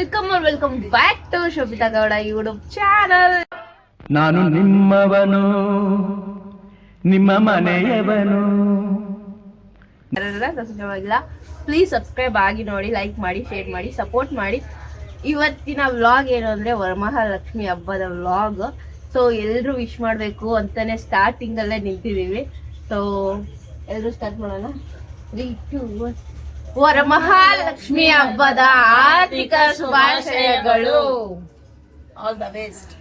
Welcome welcome back to Shobhita Gowda YouTube channel ನಾನು ನಿಮ್ಮವನು ನಿಮ್ಮ ಮನೆಯವನು. ಸಬ್ಸ್ಕ್ರೈಬ್ ಪ್ಲೀಸ್ ಸಬ್ಸ್ಕ್ರೈಬ್ ಆಗಿ ನೋಡಿ ಲೈಕ್ ಮಾಡಿ ಶೇರ್ ಮಾಡಿ ಸಪೋರ್ಟ್ ಮಾಡಿ. ಇವತ್ತಿನ ವ್ಲಾಗ್ ಏನು ಅಂದ್ರೆ ವರಮಹಾಲಕ್ಷ್ಮಿ ಹಬ್ಬದ ವ್ಲಾಗ್ ಸೊ ಎಲ್ಲರೂ ವಿಶ್ ಮಾಡಬೇಕು ಅಂತಾನೆ ಸ್ಟಾರ್ಟಿಂಗಲ್ಲೇ ನಿಂತಿದ್ದೀವಿ. ಸೊ ಎಲ್ಲರೂ ಸ್ಟಾರ್ಟ್ ಮಾಡೋಣ. ತ್ರೀ ಟೂ ವರಮಹಾಲಕ್ಷ್ಮಿ ಹಬ್ಬದ ಆರ್ಥಿಕ ಶುಭಾಶಯಗಳು. ಆಲ್ ದ ಬೆಸ್ಟ್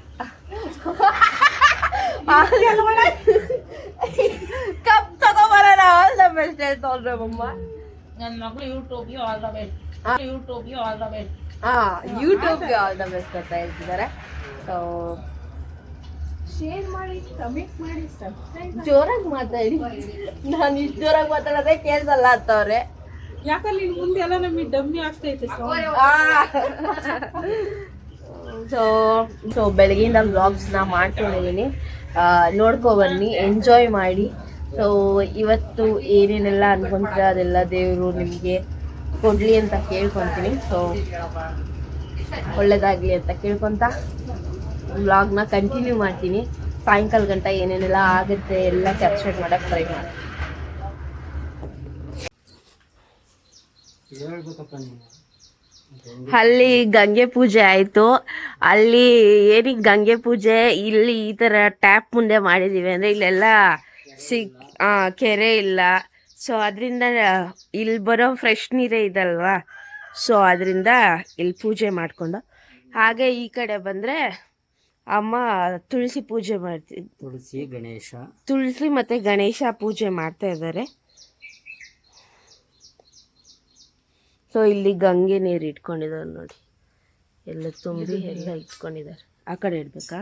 ಕಪ್ ತಗೋಬರೋಣ ಆಲ್ ದ ಬೆಸ್ಟ್ ಹೇಳ್ತವ್ರೆ ಮಮ್ಮ ನನ್ನ ಮಗಳು ಯೂಟ್ಯೂಬ್ಗೆ ಆಲ್ ದ ಬೆಸ್ಟ್ ಯೂಟ್ಯೂಬ್ಗೆ ಆಲ್ ದ ಬೆಸ್ಟ್ ಹಾ ಯೂಟ್ಯೂಬ್ಗೆ ಆಲ್ ದ ಬೆಸ್ಟ್ ಅಂತ ಹೇಳ್ತಿದ್ದಾರೆ. ಸೊ ಶೇರ್ ಮಾಡಿ ಕಮೆಂಟ್ ಮಾಡಿ ಸಬ್ಸ್ಕ್ರೈಬ್ ಜೋರಾಗಿ ಮಾತಾಡಿ. ನಾನು ಇಷ್ಟು ಜೋರಾಗಿ ಮಾತಾಡೋದೇ ಕೇಳ್ಸಲ್ಲ ಅಂತವ್ರೆ. ಇನ್ ಮುಂದೆ ಎಲ್ಲ ನಮಗೆ ಡಮ್ಮಿ ಆಗ್ತೈತೆ ಸೊ ಸೊ ಬೆಳಗ್ಗೆಯಿಂದ ವ್ಲಾಗ್ಸ್ನ ಮಾಡ್ಕೊಂಡಿದ್ದೀನಿ ನೋಡ್ಕೊ ಬನ್ನಿ ಎಂಜಾಯ್ ಮಾಡಿ. ಸೊ ಇವತ್ತು ಏನೇನೆಲ್ಲ ಅನ್ಕೊಂತೀರ ಅದೆಲ್ಲ ದೇವರು ನಿಮಗೆ ಕೊಡ್ಲಿ ಅಂತ ಕೇಳ್ಕೊತೀನಿ. ಸೊ ಒಳ್ಳೇದಾಗಲಿ ಅಂತ ಕೇಳ್ಕೊತ ವ್ಲಾಗ್ನ ಕಂಟಿನ್ಯೂ ಮಾಡ್ತೀನಿ. ಸಾಯಂಕಾಲ ಗಂಟ ಏನೇನೆಲ್ಲ ಆಗುತ್ತೆ ಎಲ್ಲ ಕ್ಯಾಪ್ಚರ್ ಮಾಡೋಕ್ಕೆ ಟ್ರೈ ಮಾಡಿ ಅಲ್ಲಿ ಗಂಗೆ ಪೂಜೆ ಆಯ್ತು. ಅಲ್ಲಿ ಏನಿಗೆ ಗಂಗೆ ಪೂಜೆ ಇಲ್ಲಿ ಈ ತರ ಟ್ಯಾಪ್ ಮುಂದೆ ಮಾಡಿದೀವಿ ಅಂದ್ರೆ ಇಲ್ಲೆಲ್ಲ ಸಿಗ್ ಕೆರೆ ಇಲ್ಲ. ಸೊ ಅದರಿಂದ ಇಲ್ಲಿ ಬರೋ ಫ್ರೆಶ್ ನೀರೇ ಇದಲ್ವಾ? ಸೊ ಅದರಿಂದ ಇಲ್ಲಿ ಪೂಜೆ ಮಾಡಿಕೊಂಡು. ಹಾಗೆ ಈ ಕಡೆ ಬಂದರೆ ಅಮ್ಮ ತುಳಸಿ ಪೂಜೆ ಮಾಡ್ತಿ ತುಳಸಿ ಗಣೇಶ. ತುಳಸಿ ಮತ್ತು ಗಣೇಶ ಪೂಜೆ ಮಾಡ್ತಾ ಇದ್ದಾರೆ. ಸೊ ಇಲ್ಲಿ ಗಂಗೆ ನೀರು ಇಟ್ಕೊಂಡಿದ್ದಾರೆ ನೋಡಿ. ಎಲ್ಲ ತುಂಬಿ ಎಲ್ಲ ಇಟ್ಕೊಂಡಿದ್ದಾರೆ ಆ ಕಡೆ ಇಡ್ಬೇಕಾ?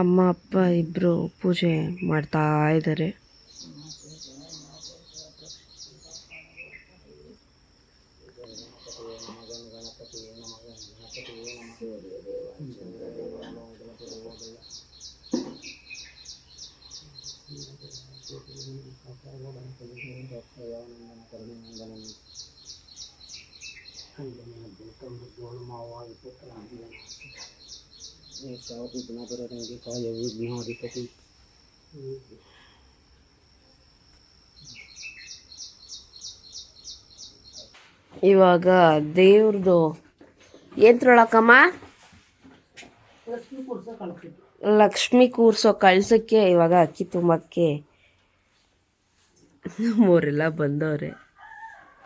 ಅಮ್ಮ, ಅಪ್ಪ ಇಬ್ಬರು ಪೂಜೆ ಮಾಡ್ತಾ ಇದ್ದಾರೆ ಇವಾಗ ದೇವ್ರದು ಏನ್ ತೊಳಕಮ್ಮ ಲಕ್ಷ್ಮಿ ಕೂರ್ಸೋ ಕಳ್ಸಕ್ಕೆ ಇವಾಗ ಅಕ್ಕಿ ತುಂಬಕ್ಕೆ ನಮ್ಮವರೆಲ್ಲ ಬಂದವ್ರೆ.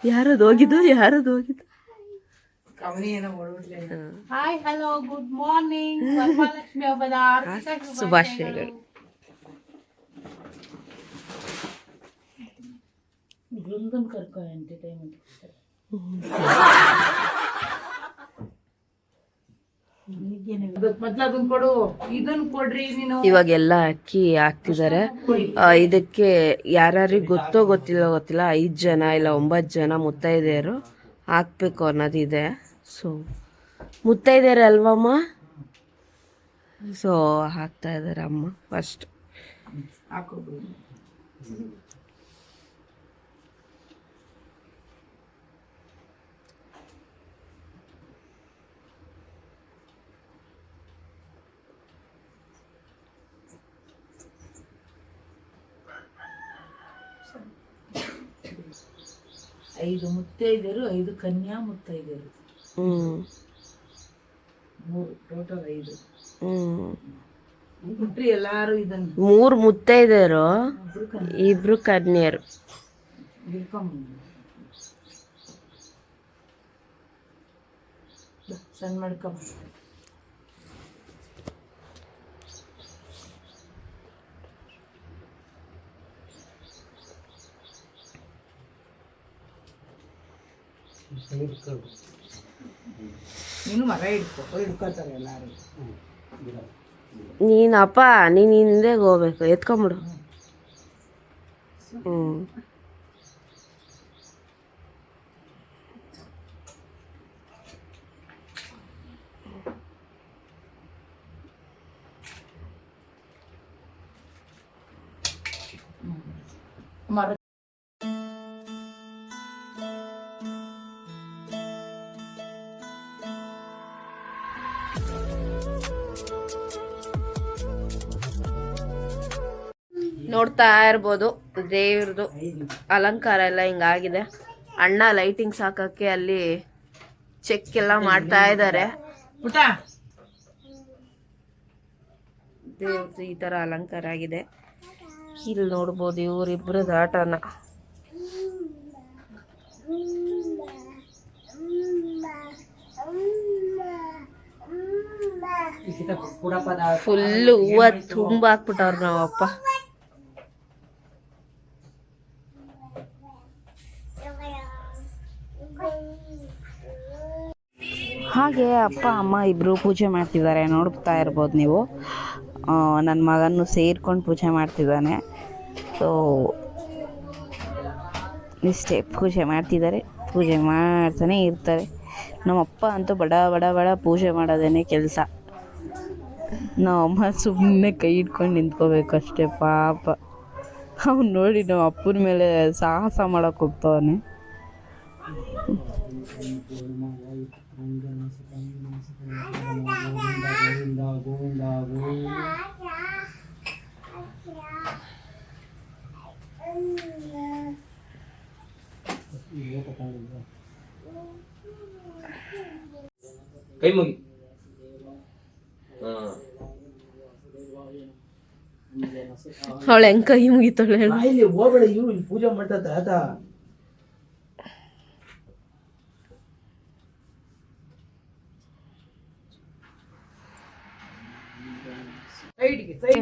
ಯಾರದು ಹೋಗಿದ್ದು? ಯಾರದು ಹೋಗಿದ್ದು? Hi hello good morning Varamahalakshmi ಹಬ್ಬದ ಆರ್ಥಿಕ ಶುಭಾಶಯಗಳು. ಬೃಂದನ್ ಕರ್ಕೊ ಎಂಟರ್ಟೈನ್ಮೆಂಟ್. ಮೊದ್ಲು ಅದನ್ನ ಕೊಡು. ಇದನ್ನ ಕೊಡ್ರಿ ನೀನು. ಇವಾಗೆಲ್ಲ ಅಕ್ಕಿ ಹಾಕ್ತಿದ್ದಾರೆ ಇದಕ್ಕೆ ಯಾರ್ಯಾರಿಗೆ ಗೊತ್ತೋ ಗೊತ್ತಿಲ್ಲ ಗೊತ್ತಿಲ್ಲ ಐದು ಜನ ಇಲ್ಲ ಒಂಬತ್ತು ಜನ ಮುತ್ತೈದೆಯರು ಹಾಕ್ಬೇಕು ಅನ್ನೋದಿದೆ ಸೊ ಮುತ್ತೈದೆಯರು ಅಲ್ವಮ್ಮ? ಸೊ ಹಾಕ್ತಾ ಇದ್ದಾರೆ ಅಮ್ಮ ಫಸ್ಟ್ ಹಾಕೋದು ಐದು ಮುತ್ತೈದೆಯರು ಐದು ಕನ್ಯಾ ಮುತ್ತೈದೆಯರು ಮೂರು ಟೋಟಲ್ ಐದು. ಬಿಟ್ರಿ ಎಲ್ಲಾರು ಇದನ್ನ. ಮೂರು ಮುತ್ತೈದೆಯರು ಇಬ್ರು ಕನ್ಯರು. ಬಿಡ್ಕೊಂಬ ಸಣ್ಣ ಮಾಡ್ಕೊಂಬ ನೀನು ಮರ ಹಿಡ್ಕೊ. ಹಿಡ್ಕೋತಾರೆ ಎಲ್ಲರೂ. ನೀನಪ್ಪ ನೀನು ಹಿಂದೆ ಹೋಗ್ಬೇಕು. ಎತ್ಕೊಂಬಿಡು. ಹ್ಞೂ ನೋಡ್ತಾ ಇರ್ಬೋದು. ದೇವ್ರದು ಅಲಂಕಾರ ಎಲ್ಲ ಹಿಂಗಾಗಿದೆ. ಅಣ್ಣ ಲೈಟಿಂಗ್ಸ್ ಹಾಕಕ್ಕೆ ಅಲ್ಲಿ ಚೆಕ್ ಎಲ್ಲ ಮಾಡ್ತಾ ಇದ್ದಾರೆ ದೇವ್ರದ್ದು ಈ ತರ ಅಲಂಕಾರ ಆಗಿದೆ. ಇಲ್ಲಿ ನೋಡ್ಬೋದು ಇವರಿಬ್ಬರದ ಆಟನ ಫುಲ್ ಹೂವ ತುಂಬಾ ಹಾಕ್ಬಿಟ್ಟವ್ರ ನಾವಪ್ಪ. ಹಾಗೆ ಅಪ್ಪ, ಅಮ್ಮ ಇಬ್ಬರು ಪೂಜೆ ಮಾಡ್ತಿದ್ದಾರೆ. ನೋಡ್ತಾ ಇರ್ಬೋದು ನೀವು. ನನ್ನ ಮಗನ್ನು ಸೇರ್ಕೊಂಡು ಪೂಜೆ ಮಾಡ್ತಿದ್ದಾನೆ. ಸೊ ಇಷ್ಟೇ ಪೂಜೆ ಮಾಡ್ತಿದ್ದಾರೆ. ಪೂಜೆ ಮಾಡ್ತಾನೆ ಇರ್ತಾರೆ. ನಮ್ಮಪ್ಪ ಅಂತೂ ಬಡ ಬಡ ಬಡ ಪೂಜೆ ಮಾಡೋದೇನೆ ಕೆಲಸ. ನಮ್ಮಮ್ಮ ಸುಮ್ಮನೆ ಕೈ ಇಟ್ಕೊಂಡು ನಿಂತ್ಕೋಬೇಕು ಅಷ್ಟೇ, ಪಾಪ. ಅವ್ನು ನೋಡಿ ನಮ್ಮ ಅಪ್ಪನ ಮೇಲೆ ಸಾಹಸ ಮಾಡೋಕೆ ಹೋಗ್ತವನೆ. ಕೈ ಮುಗಿ ಅವಳು ಹೆಂಗ್ ಕೈ ಮುಗಿತಾಳೆ ಹೇಳು? ಇಲ್ಲಿ ಹೋಗ್ಬೇಡ ಇವ್ರು ಇಲ್ಲಿ ಪೂಜೆ ಮಾಡ್ತಾ ತಾತ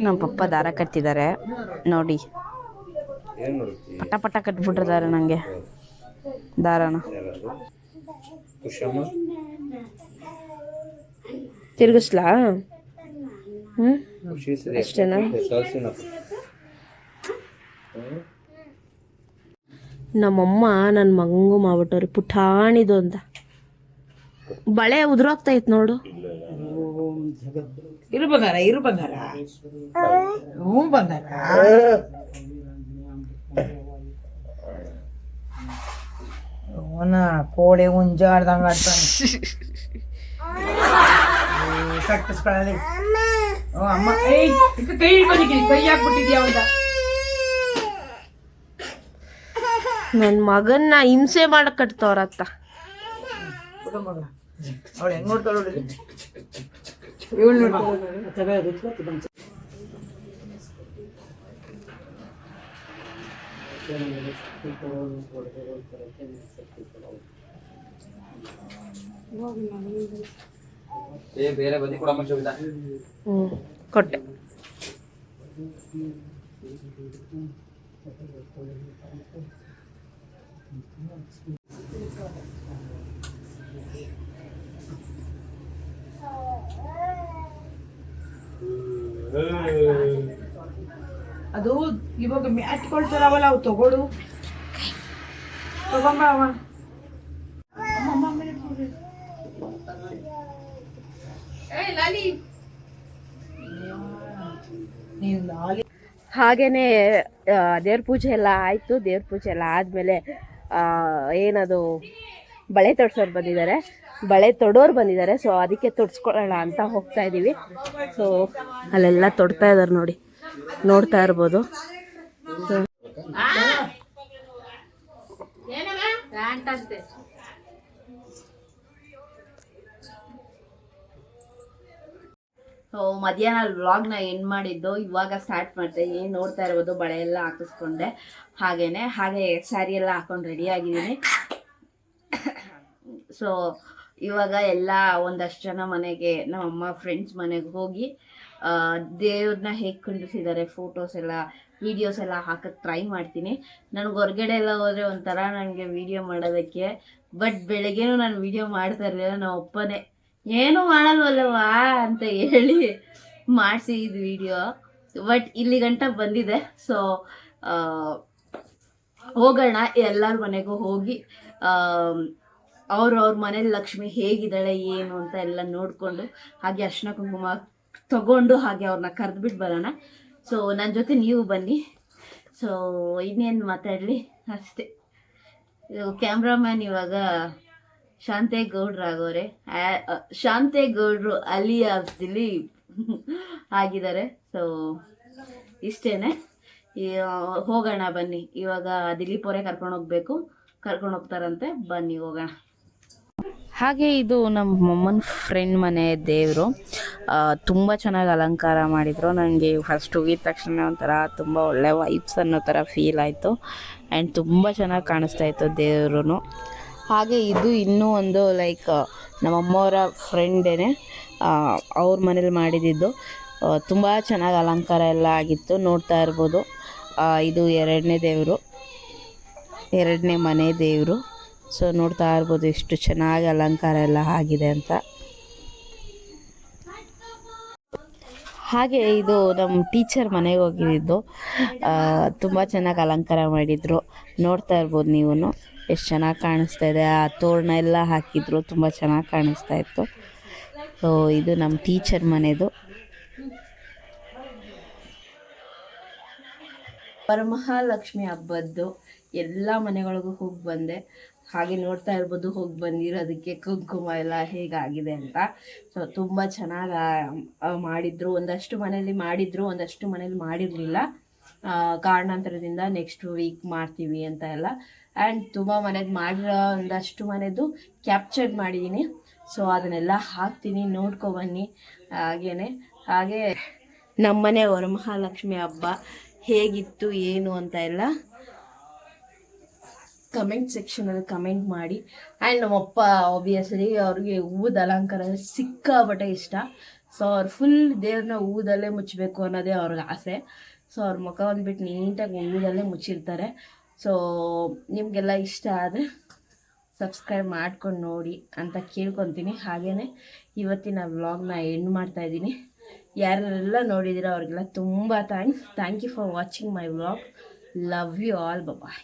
ನಮ್ಮ ಪಪ್ಪ ದಾರ ಕಟ್ತಿದ್ದಾರೆ ನೋಡಿ. ಪಟ ಪಟ ಕಟ್ಬಿಟ್ಟಿದ್ದಾರೆ ನನಗೆ ದಾರನ. ತಿರ್ಗಿಸ್ಲಾ? ಹ್ಮ್? ಅಷ್ಟೇನಾ? ನಮ್ಮಮ್ಮ ನನ್ನ ಮಂಗು ಮಾಡ್ಬಿಟ್ಟವ್ರಿ ಪುಟಾಣಿದು ಅಂತ. ಬಳೆ ಉದುರೋಗ್ತೈತ್ ನೋಡು. ಇರು ಬಂಗಾರ ಇರು ಬಂಗಾರ. ಹ್ಞೂ ಬಂಗಾರ. ಅವನ ಕೋಳಿ ಉಂಜಾಡ್ದಂಗ ಆಡ್ತಾನೆ. ಕಟ್ಟಿಸ್ಕೊಳ್ಳಿ ಅಮ್ಮ ಏಯ್ ಇಕ್ಕ ಕೈ ಹಿಡ್ಕೊಂಡಿದ್ದೀನಿ ಕೈ ಹಾಕ್ಬಿಟ್ಟಿದ್ಯಾ ಹೌದಾ ನನ್ನ ಮಗನ್ನ ಹಿಂಸೆ ಮಾಡಕ್ ಕಟ್ತವ್ರತ್ತ. ಅತ್ತ ಮಗ. ಅವಳು ಹೆಂಗ್ ನೋಡ್ತಾಳೆ ಬೇರೆ ಬದಿ ಕೂಡ ಕೊಟ್ಟೆ. ಅದು ಇವಾಗ ಮ್ಯಾಟ್ ಕೊಳ್ತಾರವಲ್ಲ ಅವು ತಗೊಡು. ತಗೊಂಬ ಅವ. ನೀನ್ ಲಾಲಿ. ಹಾಗೇನೆ ಆ, ದೇವ್ರ ಪೂಜೆ ಎಲ್ಲ ಆಯ್ತು. ದೇವ್ರ ಪೂಜೆ ಎಲ್ಲ ಆದ್ಮೇಲೆ ಆ, ಏನದು ಬಳೆ ತೊಡ್ಸೋರು ಬಂದಿದ್ದಾರೆ. ಬಳೆ ತೊಡೋರು ಬಂದಿದ್ದಾರೆ ಸೊ ಅದಕ್ಕೆ ತೊಡ್ಸ್ಕೊಳ್ಳೋಣ ಅಂತ ಹೋಗ್ತಾ ಇದ್ದೀವಿ ಸೊ ಅಲ್ಲೆಲ್ಲ ತೊಡ್ತಾ ಇದಾರೆ ನೋಡಿ, ನೋಡ್ತಾ ಇರ್ಬೋದು. ಸೊ ಮಧ್ಯಾಹ್ನ ವ್ಲಾಗ್ನ ಎಂಡ್ ಮಾಡಿದ್ದು, ಇವಾಗ ಸ್ಟಾರ್ಟ್ ಮಾಡಿದೆ. ಏನು ನೋಡ್ತಾ ಇರ್ಬೋದು, ಬಳೆ ಎಲ್ಲ ಹಾಕಿಸ್ಕೊಂಡೆ. ಹಾಗೇನೆ, ಹಾಗೆ ಸ್ಯಾರಿ ಎಲ್ಲ ಹಾಕೊಂಡು ರೆಡಿ ಆಗಿದ್ದೀನಿ. ಸೊ ಇವಾಗ ಎಲ್ಲ ಒಂದಷ್ಟು ಜನ ಮನೆಗೆ, ನಮ್ಮಮ್ಮ ಫ್ರೆಂಡ್ಸ್ ಮನೆಗೆ ಹೋಗಿ ದೇವ್ರನ್ನ ಹೇಗೆ ಕುಂಡಿಸಿದ್ದಾರೆ ಫೋಟೋಸ್ ಎಲ್ಲ ವೀಡಿಯೋಸ್ ಎಲ್ಲ ಹಾಕಕ್ಕೆ ಟ್ರೈ ಮಾಡ್ತೀನಿ. ನನಗೆ ಹೊರಗಡೆ ಎಲ್ಲ ಹೋದರೆ ಒಂಥರ ನನಗೆ ವಿಡಿಯೋ ಮಾಡೋದಕ್ಕೆ ಬಟ್ ಬೆಳಗ್ಗೆನೂ ನಾನು ವಿಡಿಯೋ ಮಾಡ್ತಾ ಇರಲಿಲ್ಲ ನಮ್ಮ ಅಪ್ಪನೇ ಏನು ಮಾಡಲ್ವಲ್ಲವಾ ಅಂತ ಹೇಳಿ ಮಾಡಿಸಿ ಇದು ವಿಡಿಯೋ ಬಟ್ ಇಲ್ಲಿ ಗಂಟ ಬಂದಿದೆ ಸೊ ಹೋಗೋಣ ಎಲ್ಲರ ಮನೆಗೂ ಹೋಗಿ ಅವ್ರವ್ರ ಮನೇಲಿ ಲಕ್ಷ್ಮಿ ಹೇಗಿದ್ದಾಳೆ, ಏನು ಅಂತ ಎಲ್ಲ ನೋಡಿಕೊಂಡು ಹಾಗೆ ಅರ್ಶಿನ ಕುಂಕುಮ ತಗೊಂಡು ಹಾಗೆ ಅವ್ರನ್ನ ಕರೆದ್ಬಿಟ್ಟು ಬರೋಣ. ಸೊ ನನ್ನ ಜೊತೆ ನೀವು ಬನ್ನಿ. ಸೊ ಇನ್ನೇನು ಮಾತಾಡಲಿ? ಅಷ್ಟೇ. ಕ್ಯಾಮ್ರಾಮ್ಯಾನ್ ಇವಾಗ ಶಾಂತೇಗೌಡ್ರಾಗೋರೆ ಶಾಂತೇಗೌಡ್ರು ಅಲಿಯಾಸ್ ದಿಲೀಪ್ ಆಗಿದ್ದಾರೆ. ಸೊ ಇಷ್ಟೇನೆ. ಈ- ಹೋಗೋಣ ಬನ್ನಿ. ಇವಾಗ ದಿಲೀಪ್ ಅವರೇ ಕರ್ಕೊಂಡು ಹೋಗ್ಬೇಕು. ಕರ್ಕೊಂಡು ಹೋಗ್ತಾರಂತೆ. ಬನ್ನಿ ಹೋಗೋಣ. ಹಾಗೆ ಇದು ನಮ್ಮ ಮೊಮ್ಮನ ಫ್ರೆಂಡ್ ಮನೆ ದೇವರು. ತುಂಬ ಚೆನ್ನಾಗಿ ಅಲಂಕಾರ ಮಾಡಿದರು. ನನಗೆ ಫಸ್ಟ್ ಹೋಗಿದ ತಕ್ಷಣ ಒಂಥರ ತುಂಬ ಒಳ್ಳೆ ವೈಬ್ಸ್ ಅನ್ನೋ ಥರ ಫೀಲ್ ಆಯಿತು. ಆ್ಯಂಡ್ ತುಂಬ ಚೆನ್ನಾಗಿ ಕಾಣಿಸ್ತಾ ಇತ್ತು ದೇವರು ಹಾಗೆ ಇದು ಇನ್ನೂ ಒಂದು ಲೈಕ್ ನಮ್ಮಮ್ಮವರ ಫ್ರೆಂಡೇ ಅವ್ರ ಮನೇಲಿ ಮಾಡಿದ್ದು ತುಂಬ ಚೆನ್ನಾಗಿ ಅಲಂಕಾರ ಎಲ್ಲ ಆಗಿತ್ತು. ನೋಡ್ತಾ ಇರ್ಬೋದು. ಇದು ಎರಡನೇ ದೇವರು. ಎರಡನೇ ಮನೆ ದೇವರು. ಸೊ ನೋಡ್ತಾ ಇರ್ಬೋದು ಎಷ್ಟು ಚೆನ್ನಾಗಿ ಅಲಂಕಾರ ಎಲ್ಲ ಆಗಿದೆ ಅಂತ. ಹಾಗೆ ಇದು ನಮ್ಮ ಟೀಚರ್ ಮನೆಗೆ ಹೋಗಿದ್ದು. ತುಂಬ ಚೆನ್ನಾಗಿ ಅಲಂಕಾರ ಮಾಡಿದರು. ನೋಡ್ತಾ ಇರ್ಬೋದು ನೀವು ಎಷ್ಟು ಚೆನ್ನಾಗಿ ಕಾಣಿಸ್ತಾ ಇದೆ. ಆ ತೋರಣ ಎಲ್ಲ ಹಾಕಿದ್ರು. ತುಂಬ ಚೆನ್ನಾಗಿ ಕಾಣಿಸ್ತಾ ಇತ್ತು. ಸೊ, ಇದು ನಮ್ಮ ಟೀಚರ್ ಮನೆದು. ವರಮಹಾಲಕ್ಷ್ಮಿ ಹಬ್ಬದ್ದು ಎಲ್ಲ ಮನೆಗಳಿಗೂ ಹೋಗಿ ಬಂದೆ. ಹಾಗೆ ನೋಡ್ತಾ ಇರ್ಬೋದು, ಹೋಗಿ ಬಂದಿರೋದಕ್ಕೆ ಕುಂಕುಮ ಎಲ್ಲ ಹೇಗಾಗಿದೆ ಅಂತ. ಸೊ ತುಂಬ ಚೆನ್ನಾಗಿ ಮಾಡಿದ್ರು. ಒಂದಷ್ಟು ಮನೇಲಿ ಮಾಡಿದ್ರು, ಒಂದಷ್ಟು ಮನೇಲಿ ಮಾಡಿರಲಿಲ್ಲ. ಕಾರಣಾಂತರದಿಂದ ನೆಕ್ಸ್ಟ್ ವೀಕ್ ಮಾಡ್ತೀವಿ ಅಂತ ಎಲ್ಲ. ಆ್ಯಂಡ್ ತುಂಬ ಮನೆದು ಮಾಡಿರೋ ಒಂದಷ್ಟು ಮನೆದು ಕ್ಯಾಪ್ಚರ್ ಮಾಡಿದ್ದೀನಿ ಸೊ ಅದನ್ನೆಲ್ಲ ಹಾಕ್ತೀನಿ ನೋಡ್ಕೊಬನ್ನಿ ಹಾಗೇ ಹಾಗೆ ನಮ್ಮನೆ ವರಮಹಾಲಕ್ಷ್ಮಿ ಹಬ್ಬ ಹೇಗಿತ್ತು, ಏನು ಅಂತ ಎಲ್ಲ ಕಮೆಂಟ್ ಸೆಕ್ಷನಲ್ಲಿ ಕಮೆಂಟ್ ಮಾಡಿ. ಆ್ಯಂಡ್ ನಮ್ಮಪ್ಪ ಆಬ್ವಿಯಸ್ಲಿ ಅವ್ರಿಗೆ ಹೂದ ಅಲಂಕಾರ ಸಿಕ್ಕಾಬಟ್ಟೆ ಇಷ್ಟ. ಸೊ ಅವ್ರು ಫುಲ್ ದೇವ್ರನ್ನ ಹೂದಲ್ಲೇ ಮುಚ್ಚಬೇಕು ಅನ್ನೋದೇ ಅವ್ರಿಗೆ ಆಸೆ. ಸೊ ಅವ್ರ ಮುಖ ಒಂದ್ಬಿಟ್ಟು ನೀಟಾಗಿ ಹೂದಲ್ಲೇ ಮುಚ್ಚಿರ್ತಾರೆ. ಸೊ ನಿಮಗೆಲ್ಲ ಇಷ್ಟ ಆದರೆ ಸಬ್ಸ್ಕ್ರೈಬ್ ಮಾಡ್ಕೊಂಡು ನೋಡಿ ಅಂತ ಕೇಳ್ಕೊತೀನಿ. ಹಾಗೇ ಇವತ್ತಿನ ವ್ಲಾಗ್ನ ಎಂಡ್ ಮಾಡ್ತಾ ಇದ್ದೀನಿ. ಯಾರೆಲ್ಲ ನೋಡಿದಿರೋ ಅವ್ರಿಗೆಲ್ಲ ತುಂಬ thanks thank you for watching my vlog love you all bye